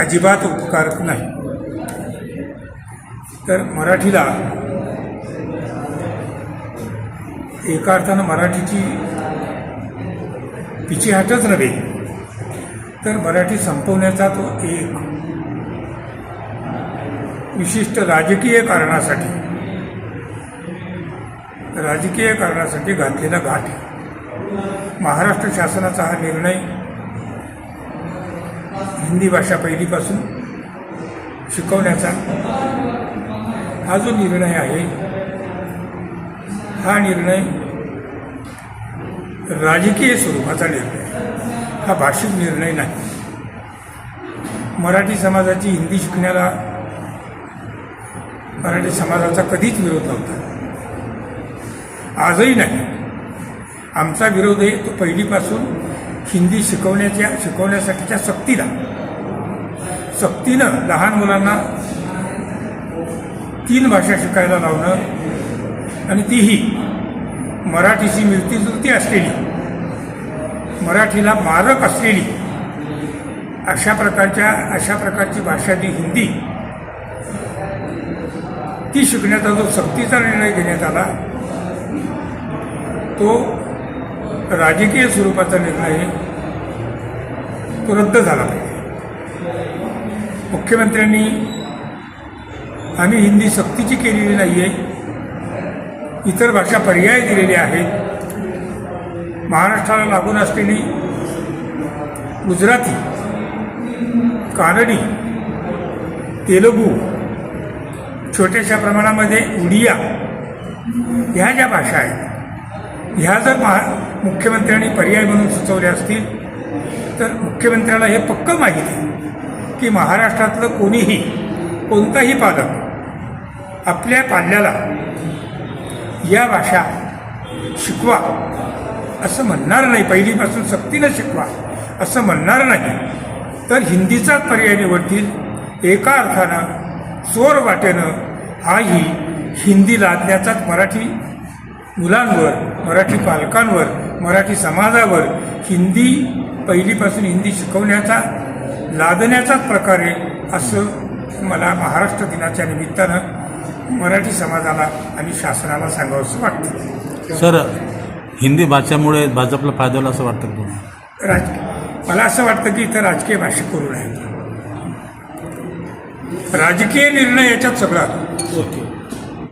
अजिबात उपकारक नाही. तर मराठीला एका अर्थानं मराठीची पिचीहाटच नव्हे. तर मराठी संपवण्याचा तो एक विशिष्ट राजकीय कारणासाठी राजकीय कारणासाठी घातलेला घाट महाराष्ट्र शासनाचा हा निर्णय हिंदी भाषा पहिलीपासून शिकवण्याचा हा जो निर्णय आहे. हा निर्णय राजकीय स्वरूपाचा निर्णय. हा भाषिक निर्णय नाही. मराठी समाजाची हिंदी शिकण्याला मराठी समाजाचा कधीच विरोध नव्हता. आजही नाही. आमचा विरोध आहे तो पहिलीपासून हिंदी शिकवण्याच्या शिकवण्यासाठीच्या सक्तीला. सक्तीनं लहान मुलांना तीन भाषा शिकायला लावणं आणि तीही मराठीची मिळतीजुळती असलेली मराठीला मारक असलेली अशा प्रकारच्या अशा प्रकारची भाषा जी हिंदी ती शिकण्याचा जो सक्तीचा निर्णय घेण्यात आला तो राजकीय स्वरूपाचा निर्णय आहे. तो रद्द झाला पाहिजे मुख्यमंत्र्यांनी आम्ही हिंदी सक्तीची केलेली नाही आहे इतर भाषा पर्याय दिलेले आहेत. महाराष्ट्राला लागून असलेली गुजराती कानडी तेलुगू छोट्याशा प्रमाणामध्ये उडिया ह्या ज्या भाषा आहेत ह्या जर महा मुख्यमंत्र्यांनी पर्याय म्हणून सुचवल्या असतील तर मुख्यमंत्र्याला हे पक्कं माहीत आहे. की महाराष्ट्रातलं कोणीही कोणताही पालक आपल्या पाल्याला या भाषा शिकवा असं म्हणणार नाही. पहिलीपासून सक्तीनं शिकवा असं म्हणणार नाही. तर हिंदीचाच पर्याय निवडतील. एका अर्थानं चोर वाटेनं हाही हिंदी लादण्याचाच मराठी मुलांवर मराठी पालकांवर मराठी समाजावर हिंदी पहिलीपासून हिंदी शिकवण्याचा लादण्याचाच प्रकार आहे असं मला महाराष्ट्र दिनाच्या निमित्तानं मराठी समाजाला आणि शासनाला सांगावंसं वाटतं. सर हिंदी भाषेमुळे भाजपला फायदा होईल असं वाटतं तुम्हाला? राज मला असं वाटतं की इथं राजकीय भाषा करू नये राजकीय निर्णय याच्यात सगळा ओके.